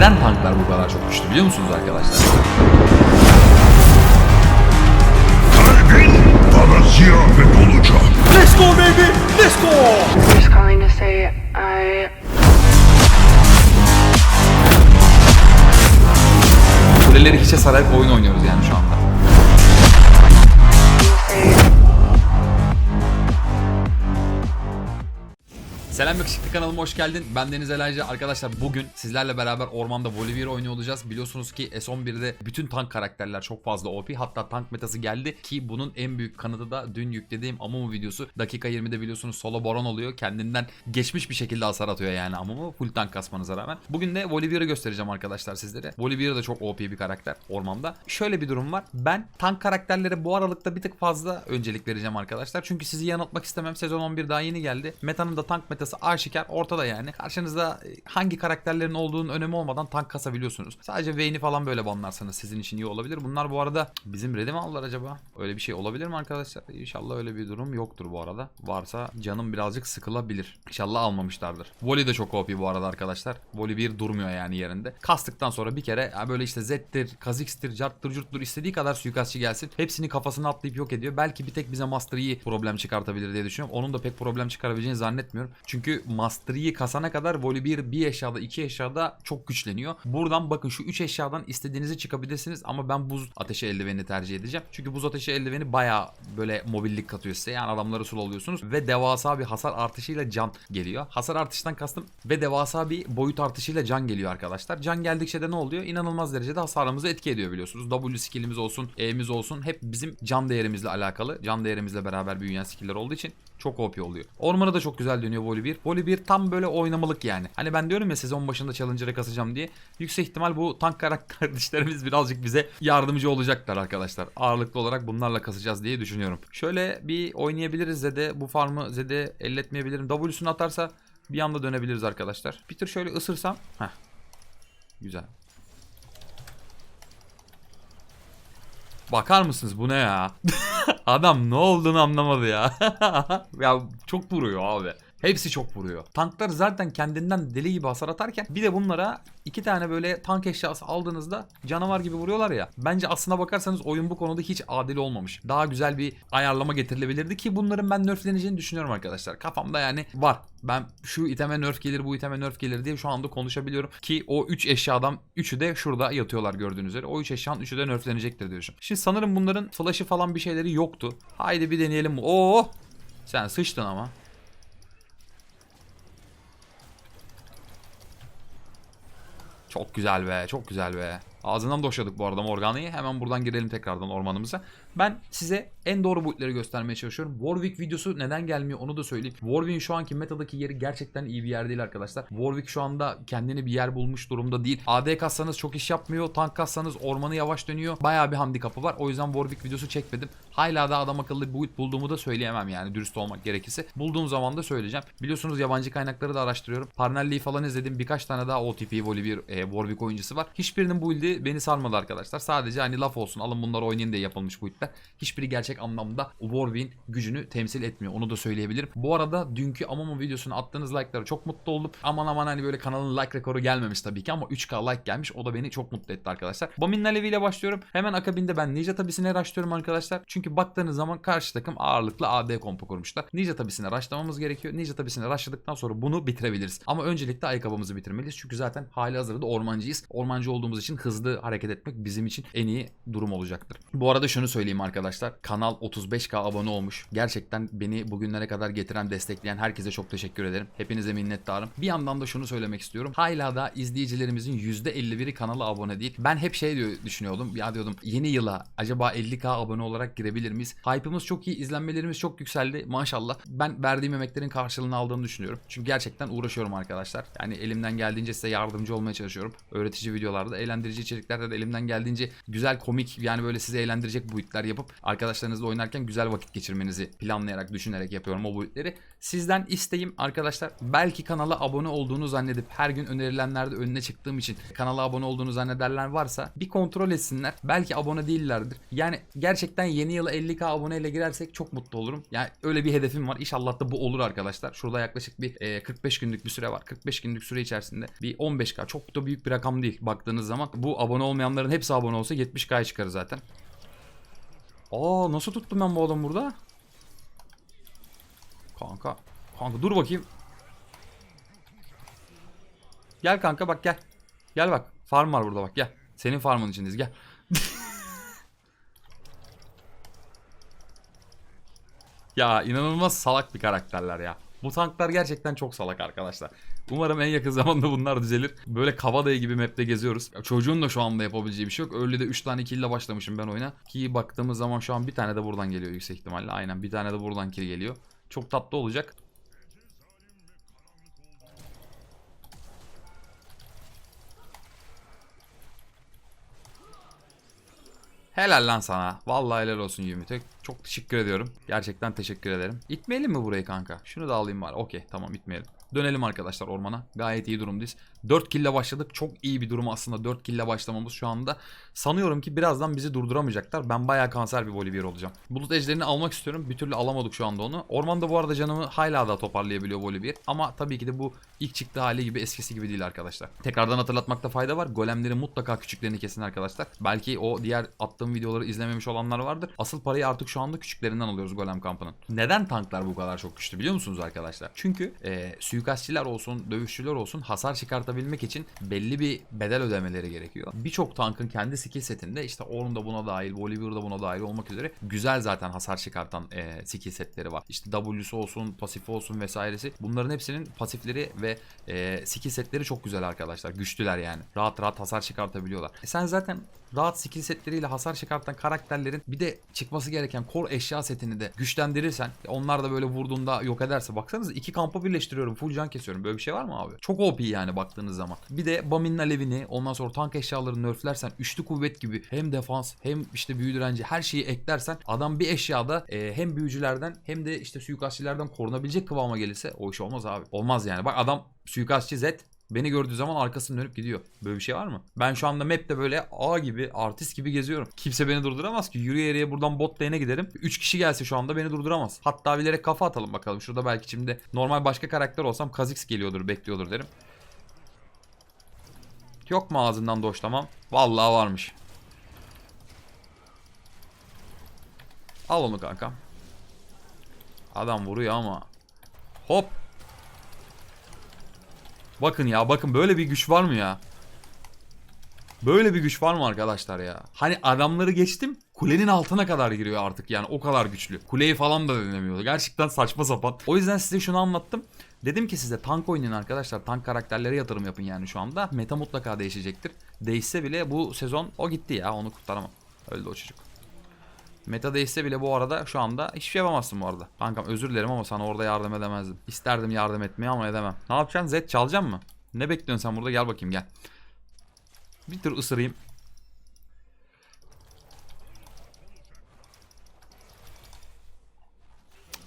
Neden tanklar bu kadar çok güçlü biliyor musunuz arkadaşlar? Kalbin bana ziyafet olacak. Let's go baby! Let's go! Just calling to say I Kuleleri hiçe sararak oyun oynuyoruz yani şu anda. Selam yakışıklı kanalıma hoş geldin. Ben Deniz Elaycı. Arkadaşlar bugün sizlerle beraber ormanda Volibear oynuyor olacağız. Biliyorsunuz ki S11'de bütün tank karakterler çok fazla OP. Hatta tank metası geldi ki bunun en büyük kanıtı da dün yüklediğim Amumu videosu. Dakika 20'de biliyorsunuz solo baron oluyor. Kendinden geçmiş bir şekilde hasar atıyor yani Amumu. Full tank kasmanıza rağmen. Bugün de Volibear'ı göstereceğim arkadaşlar sizlere. Volibear da çok OP bir karakter ormanda. Şöyle bir durum var. Ben tank karakterlere bu aralıkta bir tık fazla öncelik vereceğim arkadaşlar. Çünkü sizi yanıltmak istemem. Sezon 11 daha yeni geldi. Meta'nın da tank metası aşikar ortada yani. Karşınızda e, hangi karakterlerin olduğunun önemi olmadan tank kasabiliyorsunuz. Sadece Vayne'i falan böyle banlarsanız sizin için iyi olabilir. Bunlar bu arada bizim ready mi aldılar acaba? Öyle bir şey olabilir mi arkadaşlar? İnşallah öyle bir durum yoktur bu arada. Varsa canım birazcık sıkılabilir. İnşallah almamışlardır. Volley de çok OP bu arada arkadaşlar. Volley bir durmuyor yani yerinde. Kastıktan sonra bir kere böyle işte Z'tir, Kha'Zix'tir, Jart'tır, Curt'tur istediği kadar suikastçı gelsin. Hepsini kafasına atlayıp yok ediyor. Belki bir tek bize Master Yi problem çıkartabilir diye düşünüyorum. Onun da pek problem çıkarabileceğini zannetmiyorum. Çünkü Master Yi kasana kadar Volley 1 bir eşyada iki eşyada çok güçleniyor. Buradan bakın şu 3 eşyadan istediğinizi çıkabilirsiniz ama ben buz ateşi eldivenini tercih edeceğim. Çünkü buz ateşi eldiveni baya böyle mobillik katıyor size. Yani adamları sul oluyorsunuz ve devasa bir hasar artışıyla can geliyor. Hasar artıştan kastım ve devasa bir boyut artışıyla can geliyor arkadaşlar. Can geldikçe de ne oluyor? İnanılmaz derecede hasarımızı etki ediyor biliyorsunuz. W skillimiz olsun, E'miz olsun hep bizim can değerimizle alakalı. Can değerimizle beraber büyüyen skiller olduğu için çok OP oluyor. Ormanı da çok güzel dönüyor Voli 1. Voli 1 tam böyle oynamalık yani. Hani ben diyorum ya sezon başında Challenger'a kasacağım diye. Yüksek ihtimal bu tank kardeşlerimiz birazcık bize yardımcı olacaklar arkadaşlar. Ağırlıklı olarak bunlarla kasacağız diye düşünüyorum. Şöyle bir oynayabiliriz Zede. Bu farmı Zede elletmeyebilirim. W'sunu atarsa bir anda dönebiliriz arkadaşlar. Peter şöyle ısırsam. Heh. Güzel. Bakar mısınız bu ne ya? Adam ne olduğunu anlamadı ya. ya çok vuruyor abi. Hepsi çok vuruyor. Tanklar zaten kendinden deli gibi hasar atarken bir de bunlara iki tane böyle tank eşyası aldığınızda canavar gibi vuruyorlar ya. Bence aslına bakarsanız oyun bu konuda hiç adil olmamış. Daha güzel bir ayarlama getirilebilirdi ki bunların ben nerfleneceğini düşünüyorum arkadaşlar. Kafamda yani var. Ben şu iteme nerf gelir bu iteme nerf gelir diye şu anda konuşabiliyorum. Ki o 3 eşyadan 3'ü de şurada yatıyorlar gördüğünüz üzere. O 3 eşyanın 3'ü de nerflenecektir diyorsun. Şimdi sanırım bunların flash'ı falan bir şeyleri yoktu. Haydi bir deneyelim. Oo! Sen sıçtın ama. Çok güzel be, çok güzel be. Ağzından doşladık bu arada Morgana'yı. Hemen buradan girelim tekrardan ormanımıza. Ben size en doğru boyutları göstermeye çalışıyorum. Warwick videosu neden gelmiyor onu da söyleyeyim. Warwick'in şu anki metadaki yeri gerçekten iyi bir yer değil arkadaşlar. Warwick şu anda kendini bir yer bulmuş durumda değil. AD kassanız çok iş yapmıyor. Tank kassanız ormanı yavaş dönüyor. Bayağı bir handikapı var. O yüzden Warwick videosu çekmedim. Hala da adam akıllı bir boyut bulduğumu da söyleyemem yani dürüst olmak gerekirse. Bulduğum zaman da söyleyeceğim. Biliyorsunuz yabancı kaynakları da araştırıyorum. Parnelli'yi falan izledim. Birkaç tane daha OTP voli bir e, Warwick oyuncusu var. Hiçbirinin build'i beni sarmadı arkadaşlar. Sadece hani laf olsun alın bunları oynayın diye yapılmış build'ler. Hiçbiri gerçek anlamda Warwick'in gücünü temsil etmiyor. Onu da söyleyebilirim. Bu arada dünkü Amamo videosuna attığınız like'lara çok mutlu oldum. Aman aman hani böyle kanalın like rekoru gelmemiş tabii ki ama 3K like gelmiş. O da beni çok mutlu etti arkadaşlar. Bamin Alevi ile başlıyorum. Hemen akabinde ben Ninja tabisine raşlıyorum arkadaşlar. Çünkü baktığınız zaman karşı takım ağırlıklı AD kompu kurmuşlar. Ninja tabisine raşlamamız gerekiyor. Ninja tabisine raşladıktan sonra bunu bitirebiliriz. Ama öncelikle ayakkabımızı bitirmeliyiz. Çünkü zaten hali hazırda ormancıyız. Ormancı olduğumuz için hızlı hareket etmek bizim için en iyi durum olacaktır. Bu arada şunu söyleyeyim arkadaşlar. Kanal 35k abone olmuş. Gerçekten beni bugünlere kadar getiren, destekleyen herkese çok teşekkür ederim. Hepinize minnettarım. Bir yandan da şunu söylemek istiyorum. Hala da izleyicilerimizin %51'i kanala abone değil. Ben hep şey diyor, düşünüyordum. Ya diyordum yeni yıla acaba 50k abone olarak girebilir miyiz? Hype'ımız çok iyi, izlenmelerimiz çok yükseldi. Maşallah. Ben verdiğim emeklerin karşılığını aldığını düşünüyorum. Çünkü gerçekten uğraşıyorum arkadaşlar. Yani elimden geldiğince size yardımcı olmaya çalışıyorum. Öğretici videolarda, eğlendirici içeriklerde de elimden geldiğince güzel komik yani böyle sizi eğlendirecek boyutlar yapıp arkadaşlarınıza arkadaşlarınızla oynarken güzel vakit geçirmenizi planlayarak, düşünerek yapıyorum o build'leri. Sizden isteğim arkadaşlar belki kanala abone olduğunu zannedip her gün önerilenlerde önüne çıktığım için kanala abone olduğunu zannederler varsa bir kontrol etsinler. Belki abone değillerdir. Yani gerçekten yeni yıla 50k aboneyle girersek çok mutlu olurum. Yani öyle bir hedefim var. İnşallah da bu olur arkadaşlar. Şurada yaklaşık bir e, 45 günlük bir süre var. 45 günlük süre içerisinde bir 15k çok da büyük bir rakam değil baktığınız zaman. Bu abone olmayanların hepsi abone olsa 70k'ya çıkar zaten. Aa nasıl tuttum ben bu adamı burada? Kanka. Kanka dur bakayım. Gel kanka bak gel. Gel bak. Farm var burada bak gel. Senin farmın içindeyiz gel. ya inanılmaz salak bir karakterler ya. Bu tanklar gerçekten çok salak arkadaşlar. Umarım en yakın zamanda bunlar düzelir. Böyle Kavadayı gibi map'te geziyoruz. Ya Çocuğun da şu anda yapabileceği bir şey yok. Öyle de 3 tane kill ile başlamışım ben oyuna. Ki baktığımız zaman şu an bir tane de buradan geliyor yüksek ihtimalle. Aynen bir tane de buradan kill geliyor. Çok tatlı olacak. Helal lan sana. Vallahi helal olsun Yumitek. Çok teşekkür ediyorum. Gerçekten teşekkür ederim. İtmeyelim mi burayı kanka? Şunu da alayım bari. Okey tamam itmeyelim. Dönelim arkadaşlar ormana. Gayet iyi durumdayız. 4 kille başladık. Çok iyi bir durum aslında 4 kille başlamamız şu anda. Sanıyorum ki birazdan bizi durduramayacaklar. Ben bayağı kanser bir Volibear olacağım. Bulut ejderini almak istiyorum. Bir türlü alamadık şu anda onu. Ormanda bu arada canımı hala da toparlayabiliyor Volibear. Ama tabii ki de bu ilk çıktığı hali gibi eskisi gibi değil arkadaşlar. Tekrardan hatırlatmakta fayda var. Golemlerin mutlaka küçüklerini kesin arkadaşlar. Belki o diğer attığım videoları izlememiş olanlar vardır. Asıl parayı artık şu anda küçüklerinden alıyoruz golem kampının. Neden tanklar bu kadar çok güçlü biliyor musunuz arkadaşlar? Çünkü e, suikastçiler olsun, dövüşçüler olsun hasar çıkartabilmek için belli bir bedel ödemeleri gerekiyor. Birçok tankın kendi skill setinde işte Ornn da buna dahil, Volibear da buna dahil olmak üzere güzel zaten hasar çıkartan e, skill setleri var. İşte W'su olsun, pasifi olsun vesairesi. Bunların hepsinin pasifleri ve e, skill setleri çok güzel arkadaşlar. Güçlüler yani. Rahat rahat hasar çıkartabiliyorlar. E sen zaten rahat skill setleriyle hasar çıkartan karakterlerin bir de çıkması gereken core eşya setini de güçlendirirsen onlar da böyle vurduğunda yok ederse baksanıza iki kampa birleştiriyorum full can kesiyorum böyle bir şey var mı abi? Çok OP yani baktığınız zaman. Bir de Bamin'in alevini ondan sonra tank eşyalarını nerflersen üçlü kuvvet gibi hem defans hem işte büyü direnci her şeyi eklersen adam bir eşyada e, hem büyücülerden hem de işte suikastçilerden korunabilecek kıvama gelirse o iş olmaz abi. Olmaz yani. Bak adam suikastçı Z Beni gördüğü zaman arkasını dönüp gidiyor. Böyle bir şey var mı? Ben şu anda map'te böyle A gibi, artist gibi geziyorum. Kimse beni durduramaz ki. Yürüye yürüye buradan bot lane'e giderim. 3 kişi gelse şu anda beni durduramaz. Hatta bilerek kafa atalım bakalım. Şurada belki şimdi normal başka karakter olsam Kha'Zix geliyordur, bekliyordur derim. Yok mu ağzından doşlamam? Vallahi varmış. Al onu kanka. Adam vuruyor ama. Hop. Bakın ya bakın böyle bir güç var mı ya? Böyle bir güç var mı arkadaşlar ya? Hani adamları geçtim kulenin altına kadar giriyor artık yani o kadar güçlü. Kuleyi falan da denemiyordu. Gerçekten saçma sapan. O yüzden size şunu anlattım. Dedim ki size tank oynayın arkadaşlar. Tank karakterlere yatırım yapın yani şu anda. Meta mutlaka değişecektir. Değişse bile bu sezon o gitti ya onu kurtaramam. Öldü o çocuk. Meta değişse bile bu arada şu anda hiçbir şey yapamazsın bu arada. Kankam özür dilerim ama sana orada yardım edemezdim. İsterdim yardım etmeyi ama edemem. Ne yapacaksın? Z çalacaksın mı? Ne bekliyorsun sen burada? Gel bakayım gel. Bir tür ısırayım.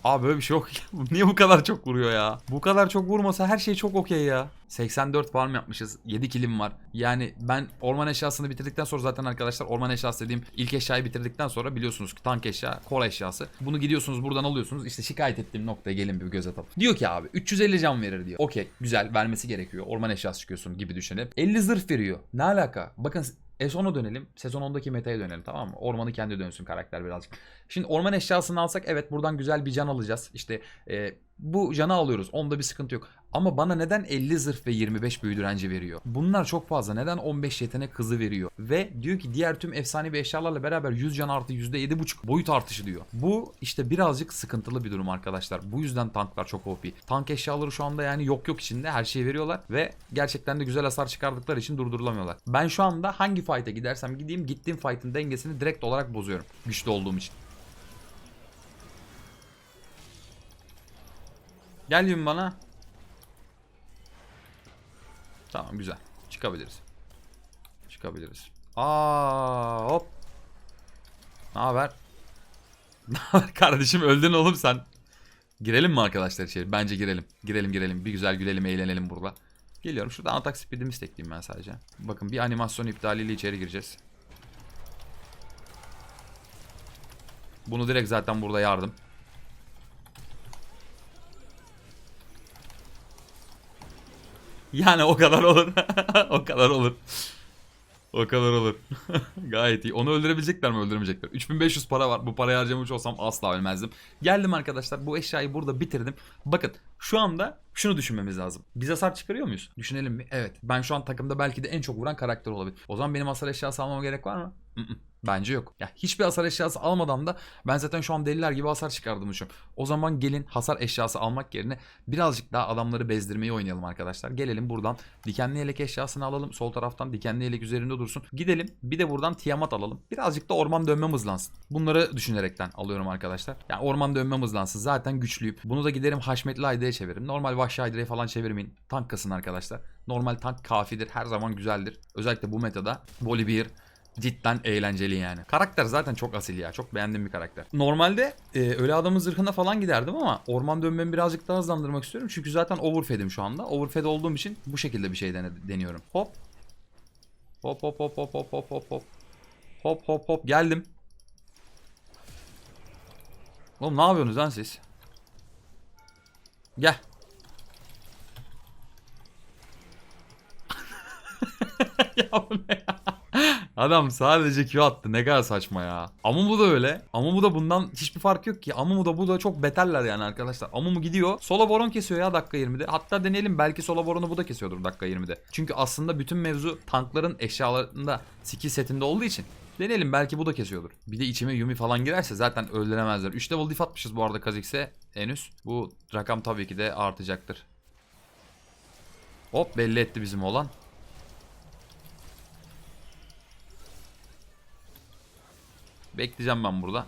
Abi böyle bir şey yok. Niye bu kadar çok vuruyor ya? Bu kadar çok vurmasa her şey çok okey ya. 84 farm yapmışız. 7 kilim var. Yani ben orman eşyasını bitirdikten sonra zaten arkadaşlar orman eşyası dediğim ilk eşyayı bitirdikten sonra biliyorsunuz ki tank eşya, kol eşyası. Bunu gidiyorsunuz buradan alıyorsunuz. İşte şikayet ettiğim noktaya gelin bir göz atalım. Diyor ki abi 350 can verir diyor. Okey güzel vermesi gerekiyor. Orman eşyası çıkıyorsun gibi düşünelim. 50 zırh veriyor. Ne alaka? Bakın S10'a dönelim. Sezon 10'daki meta'ya dönelim tamam mı? Ormanı kendi dönsün karakter birazcık. Şimdi orman eşyasını alsak evet buradan güzel bir can alacağız. İşte e, bu canı alıyoruz. Onda bir sıkıntı yok. Ama bana neden 50 zırh ve 25 büyü direnci veriyor? Bunlar çok fazla. Neden 15 yetenek hızı veriyor? Ve diyor ki diğer tüm efsanevi eşyalarla beraber 100 can artı %7.5 boyut artışı diyor. Bu işte birazcık sıkıntılı bir durum arkadaşlar. Bu yüzden tanklar çok OP. Tank eşyaları şu anda yani yok yok içinde her şeyi veriyorlar ve gerçekten de güzel hasar çıkardıkları için durdurulamıyorlar. Ben şu anda hangi fight'e gidersem gideyim gittiğim fight'ın dengesini direkt olarak bozuyorum. Güçlü olduğum için. Gel yün bana. Tamam güzel. Çıkabiliriz. Çıkabiliriz. Aa hop. Ne haber? Ne haber kardeşim öldün oğlum sen. Girelim mi arkadaşlar içeri? Bence girelim. Girelim girelim. Bir güzel gülelim eğlenelim burada. Geliyorum. Şuradan atak speed'imi istekleyeyim ben sadece. Bakın bir animasyon iptaliyle içeri gireceğiz. Bunu direkt zaten burada yardım. Yani o kadar olur. o kadar olur. O kadar olur. Gayet iyi. Onu öldürebilecekler mi? Öldüremeyecekler. 3500 para var. Bu parayı harcamış olsam asla ölmezdim. Geldim arkadaşlar. Bu eşyayı burada bitirdim. Bakın şu anda şunu düşünmemiz lazım. Biz hasar çıkarıyor muyuz? Düşünelim mi? Evet. Ben şu an takımda belki de en çok vuran karakter olabilir. O zaman benim hasar eşyası almama gerek var mı? Bence yok. Ya hiçbir hasar eşyası almadan da ben zaten şu an deliler gibi hasar çıkardığımı düşünüyorum. O zaman gelin hasar eşyası almak yerine birazcık daha adamları bezdirmeyi oynayalım arkadaşlar. Gelelim buradan dikenli yelek eşyasını alalım. Sol taraftan dikenli yelek üzerinde dursun. Gidelim bir de buradan tiyamat alalım. Birazcık da orman dönme hızlansın. Bunları düşünerekten alıyorum arkadaşlar. Yani orman dönme hızlansın. Zaten güçlüyüm. Bunu da giderim Haşmetli Ayda'ya çeviririm. Normal Vahşi Ayda'ya falan çevirmeyin. Tank kasın arkadaşlar. Normal tank kafidir. Her zaman güzeldir. Özellikle bu metada. Volibear cidden eğlenceli yani. Karakter zaten çok asil ya. Çok beğendiğim bir karakter. Normalde e, ölü adamın zırhına falan giderdim ama orman dönmemi birazcık daha hızlandırmak istiyorum. Çünkü zaten overfed'im şu anda. Overfed olduğum için bu şekilde bir şey dene- deniyorum. Hop. Hop hop hop hop hop hop hop hop. Hop hop hop geldim. Oğlum ne yapıyorsunuz lan siz? Gel. ya bu ne ya? Adam sadece Q attı. Ne kadar saçma ya. Amumu da öyle. Amumu da bundan hiçbir fark yok ki. Amumu da bu da çok beterler yani arkadaşlar. Amumu gidiyor. Solo boron kesiyor ya dakika 20'de. Hatta deneyelim belki solo boronu bu da kesiyordur dakika 20'de. Çünkü aslında bütün mevzu tankların eşyalarında skill setinde olduğu için. Deneyelim belki bu da kesiyordur. Bir de içime Yumi falan girerse zaten öldüremezler. 3 level diff atmışız bu arada Kha'Zix'e henüz. Bu rakam tabii ki de artacaktır. Hop belli etti bizim olan. Bekleyeceğim ben burada.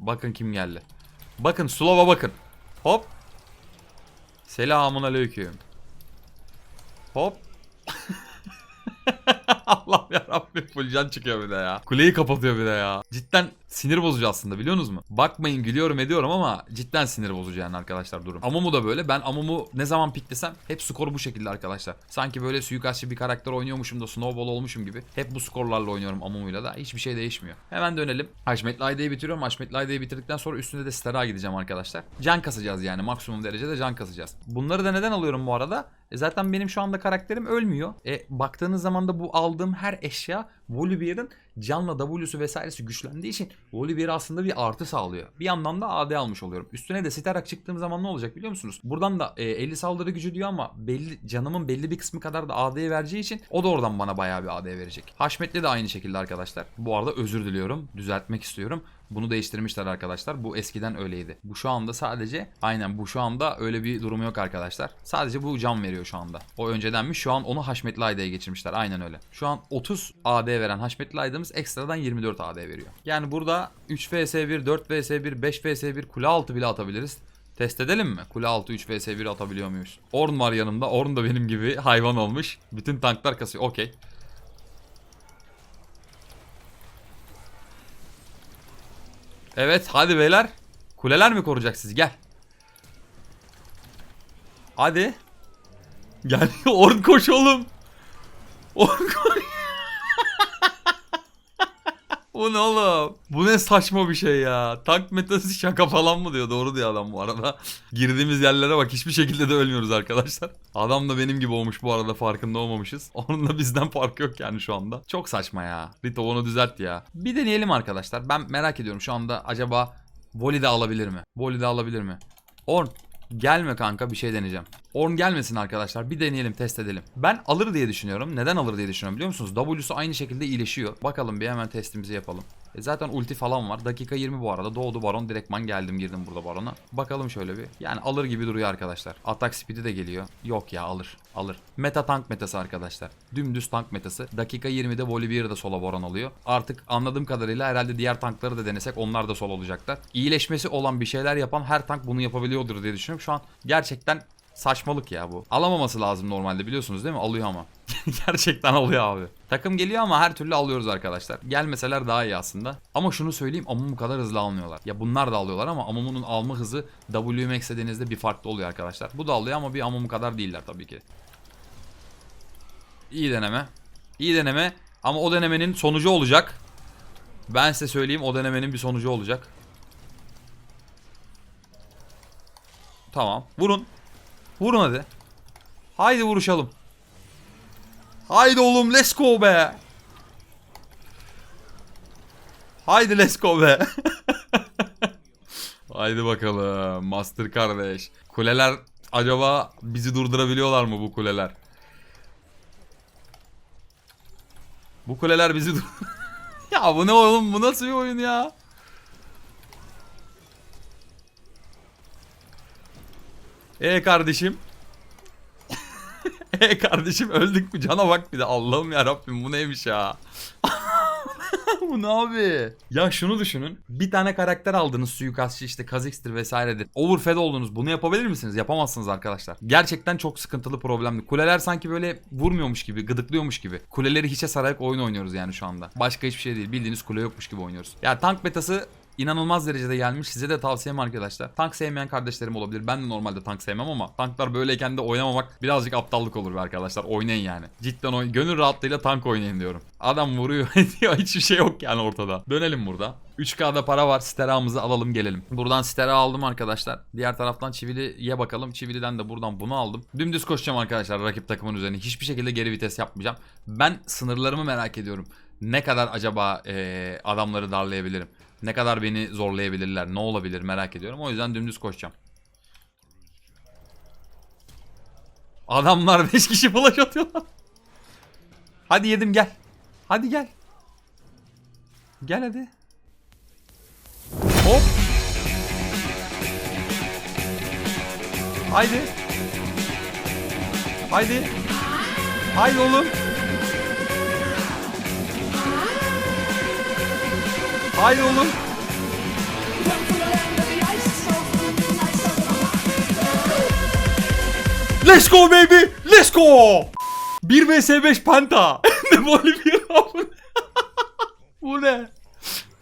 Bakın kim geldi. Bakın Slova bakın. Hop. Selamun aleyküm. Hop. Allah yarabbim full can çıkıyor bir de ya. Kuleyi kapatıyor bir de ya. Cidden sinir bozucu aslında biliyorsunuz mu? Bakmayın gülüyorum ediyorum ama cidden sinir bozucu yani arkadaşlar durum. Amumu da böyle. Ben Amumu ne zaman piklesem hep skor bu şekilde arkadaşlar. Sanki böyle suikastçı bir karakter oynuyormuşum da snowball olmuşum gibi. Hep bu skorlarla oynuyorum Amumu'yla da. Hiçbir şey değişmiyor. Hemen dönelim. Haşmetli Ayda'yı bitiriyorum. Haşmetli Ayda'yı bitirdikten sonra üstünde de Stera gideceğim arkadaşlar. Can kasacağız yani. Maksimum derecede can kasacağız. Bunları da neden alıyorum bu arada? E zaten benim şu anda karakterim ölmüyor. E baktığınız zaman da bu aldığım her eşya Volibear'ın canla W'su vesairesi güçlendiği için Volibear aslında bir artı sağlıyor. Bir yandan da AD almış oluyorum. Üstüne de Sterak çıktığım zaman ne olacak biliyor musunuz? Buradan da e, 50 saldırı gücü diyor ama belli canımın belli bir kısmı kadar da AD'ye vereceği için o da oradan bana bayağı bir AD verecek. Haşmetli de aynı şekilde arkadaşlar. Bu arada özür diliyorum. Düzeltmek istiyorum. Bunu değiştirmişler arkadaşlar. Bu eskiden öyleydi. Bu şu anda sadece aynen bu şu anda öyle bir durumu yok arkadaşlar. Sadece bu can veriyor şu anda. O öncedenmiş. Şu an onu Haşmetli Ayda'ya geçirmişler. Aynen öyle. Şu an 30 AD veren Haşmetli Ayda'mız ekstradan 24 AD veriyor. Yani burada 3 vs1, 4 vs1, 5 vs1 kule altı bile atabiliriz. Test edelim mi? Kule altı 3 vs 1 atabiliyor muyuz? Orn var yanımda. Orn da benim gibi hayvan olmuş. Bütün tanklar kasıyor. Okey. Evet hadi beyler. Kuleler mi koruyacak sizi? Gel. Hadi. Gel Orn koş oğlum. Orn koş. Bu ne oğlum? Bu ne saçma bir şey ya. Tank metası şaka falan mı diyor? Doğru diyor adam bu arada. Girdiğimiz yerlere bak hiçbir şekilde de ölmüyoruz arkadaşlar. Adam da benim gibi olmuş bu arada farkında olmamışız. Onun da bizden farkı yok yani şu anda. Çok saçma ya. Rito onu düzelt ya. Bir deneyelim arkadaşlar. Ben merak ediyorum şu anda acaba Voli de alabilir mi? Voli de alabilir mi? Orn gelme kanka bir şey deneyeceğim. Orn gelmesin arkadaşlar. Bir deneyelim test edelim. Ben alır diye düşünüyorum. Neden alır diye düşünüyorum biliyor musunuz? W'su aynı şekilde iyileşiyor. Bakalım bir hemen testimizi yapalım. E zaten ulti falan var. Dakika 20 bu arada. Doğdu baron. Direktman geldim girdim burada barona. Bakalım şöyle bir. Yani alır gibi duruyor arkadaşlar. Atak speed'i de geliyor. Yok ya alır. Alır. Meta tank metası arkadaşlar. Dümdüz tank metası. Dakika 20'de Volibear da sola baron alıyor. Artık anladığım kadarıyla herhalde diğer tankları da denesek onlar da sol olacaklar. İyileşmesi olan bir şeyler yapan her tank bunu yapabiliyordur diye düşünüyorum. Şu an gerçekten saçmalık ya bu. Alamaması lazım normalde biliyorsunuz değil mi? Alıyor ama. Gerçekten alıyor abi. Takım geliyor ama her türlü alıyoruz arkadaşlar. Gelmeseler daha iyi aslında. Ama şunu söyleyeyim Amumu kadar hızlı almıyorlar. Ya bunlar da alıyorlar ama Amumu'nun alma hızı WMX dediğinizde bir farklı oluyor arkadaşlar. Bu da alıyor ama bir Amumu kadar değiller tabii ki. İyi deneme. İyi deneme. Ama o denemenin sonucu olacak. Ben size söyleyeyim o denemenin bir sonucu olacak. Tamam. Vurun. Vurun hadi. Haydi vuruşalım. Haydi oğlum let's go be. Haydi let's go be. Haydi bakalım Master kardeş. Kuleler acaba bizi durdurabiliyorlar mı bu kuleler? Bu kuleler bizi dur... ya bu ne oğlum bu nasıl bir oyun ya? E kardeşim. e kardeşim öldük mü? Cana bak bir de Allah'ım ya Rabbim bu neymiş ya? bu ne abi? Ya şunu düşünün. Bir tane karakter aldınız suikastçı işte Kha'Zix'tir vesairedir. Overfed oldunuz. Bunu yapabilir misiniz? Yapamazsınız arkadaşlar. Gerçekten çok sıkıntılı problemli. Kuleler sanki böyle vurmuyormuş gibi, gıdıklıyormuş gibi. Kuleleri hiçe sararak oyun oynuyoruz yani şu anda. Başka hiçbir şey değil. Bildiğiniz kule yokmuş gibi oynuyoruz. Ya tank metası inanılmaz derecede gelmiş. Size de tavsiyem arkadaşlar. Tank sevmeyen kardeşlerim olabilir. Ben de normalde tank sevmem ama tanklar böyleyken de oynamamak birazcık aptallık olur arkadaşlar. Oynayın yani. Cidden oyn gönül rahatlığıyla tank oynayın diyorum. Adam vuruyor ediyor. Hiçbir şey yok yani ortada. Dönelim burada. 3K'da para var. Stera'mızı alalım gelelim. Buradan Stera aldım arkadaşlar. Diğer taraftan Çivili'ye bakalım. Çivili'den de buradan bunu aldım. Dümdüz koşacağım arkadaşlar rakip takımın üzerine. Hiçbir şekilde geri vites yapmayacağım. Ben sınırlarımı merak ediyorum. Ne kadar acaba eee, adamları darlayabilirim? Ne kadar beni zorlayabilirler? Ne olabilir merak ediyorum. O yüzden dümdüz koşacağım. Adamlar 5 kişi flash atıyorlar. Hadi yedim gel. Hadi gel. Gel hadi. Hop. Haydi. Haydi. Haydi oğlum. Haydi oğlum. Let's go baby. Let's go. 1 vs 5 penta. ne ne? bu ne?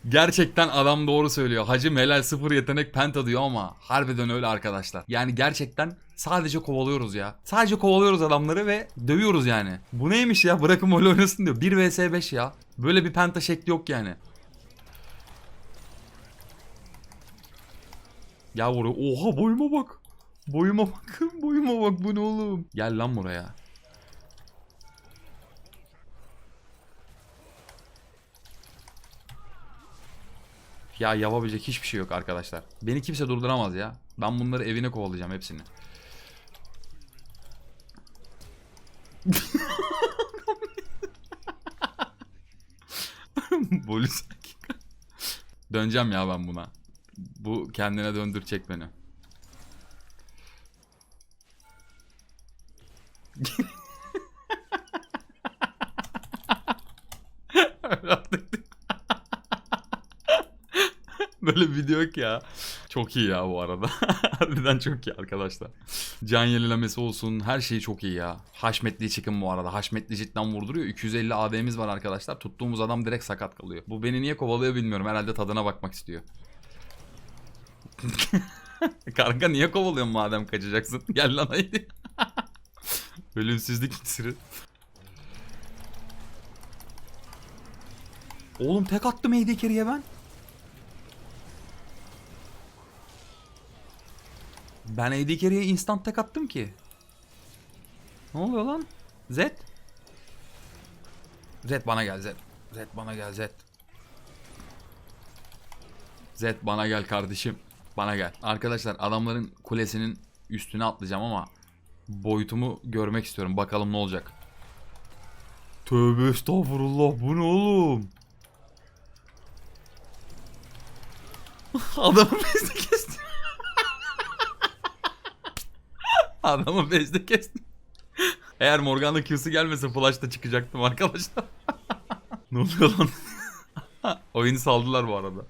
Gerçekten adam doğru söylüyor. Hacı helal sıfır yetenek penta diyor ama harbiden öyle arkadaşlar. Yani gerçekten sadece kovalıyoruz ya. Sadece kovalıyoruz adamları ve dövüyoruz yani. Bu neymiş ya bırakın öyle oynasın diyor. 1 vs 5 ya. Böyle bir penta şekli yok yani. Ya vuruyor. Oha boyuma bak. Boyuma bakın. Boyuma bak bu ne oğlum. Gel lan buraya. Ya yapabilecek hiçbir şey yok arkadaşlar. Beni kimse durduramaz ya. Ben bunları evine kovalayacağım hepsini. Polis. Döneceğim ya ben buna. Bu kendine döndürecek beni. Böyle video yok ya. Çok iyi ya bu arada. Harbiden çok iyi arkadaşlar. Can yenilemesi olsun her şey çok iyi ya. Haşmetli çıkın bu arada. Haşmetli cidden vurduruyor. 250 AD'miz var arkadaşlar. Tuttuğumuz adam direkt sakat kalıyor. Bu beni niye kovalıyor bilmiyorum. Herhalde tadına bakmak istiyor. Kanka niye kovalıyorsun madem kaçacaksın? Gel lan haydi. Ölümsüzlük iksiri. Oğlum tek attım carry'e ben. Ben carry'e instant tek attım ki. Ne oluyor lan? Z? Z bana gel Z. Z bana gel Z. Z bana gel kardeşim. Bana gel. Arkadaşlar adamların kulesinin üstüne atlayacağım ama boyutumu görmek istiyorum. Bakalım ne olacak. Tövbe estağfurullah bu ne oğlum? Adamı bezde kestim. Adamı bezde kestim. Eğer Morgan'da Q'su gelmese flash'ta çıkacaktım arkadaşlar. ne oluyor lan? Oyunu saldılar bu arada.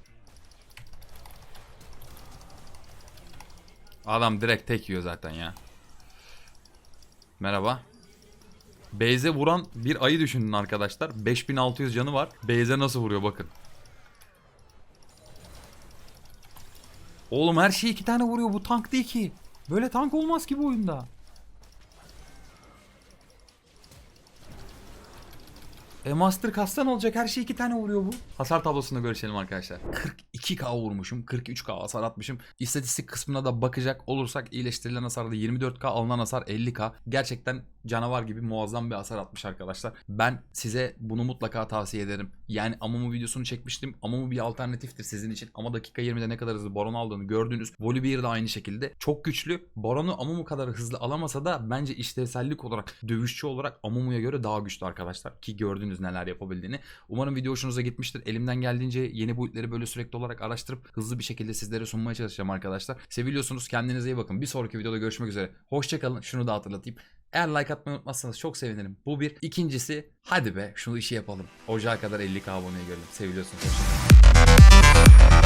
Adam direkt tek yiyor zaten ya. Merhaba. Beyze vuran bir ayı düşünün arkadaşlar. 5600 canı var. Beyze nasıl vuruyor bakın. Oğlum her şey iki tane vuruyor. Bu tank değil ki. Böyle tank olmaz ki bu oyunda. E Master Kastan olacak her şey iki tane vuruyor bu. Hasar tablosunda görüşelim arkadaşlar. 42k vurmuşum. 43k hasar atmışım. İstatistik kısmına da bakacak olursak iyileştirilen hasarda 24k alınan hasar 50k. Gerçekten canavar gibi muazzam bir hasar atmış arkadaşlar. Ben size bunu mutlaka tavsiye ederim. Yani Amumu videosunu çekmiştim. Amumu bir alternatiftir sizin için. Ama dakika 20'de ne kadar hızlı Baron aldığını gördünüz. Volibear da aynı şekilde. Çok güçlü. Baron'u Amumu kadar hızlı alamasa da bence işlevsellik olarak, dövüşçü olarak Amumu'ya göre daha güçlü arkadaşlar. Ki gördünüz neler yapabildiğini. Umarım video hoşunuza gitmiştir. Elimden geldiğince yeni boyutları böyle sürekli olarak araştırıp hızlı bir şekilde sizlere sunmaya çalışacağım arkadaşlar. Seviliyorsunuz. Kendinize iyi bakın. Bir sonraki videoda görüşmek üzere. Hoşçakalın. Şunu da hatırlatayım. Eğer like atmayı unutmazsanız çok sevinirim. Bu bir. İkincisi hadi be şunu işi yapalım. Ocağa kadar 50k aboneye görelim. Seviliyorsunuz. Hoşçakalın.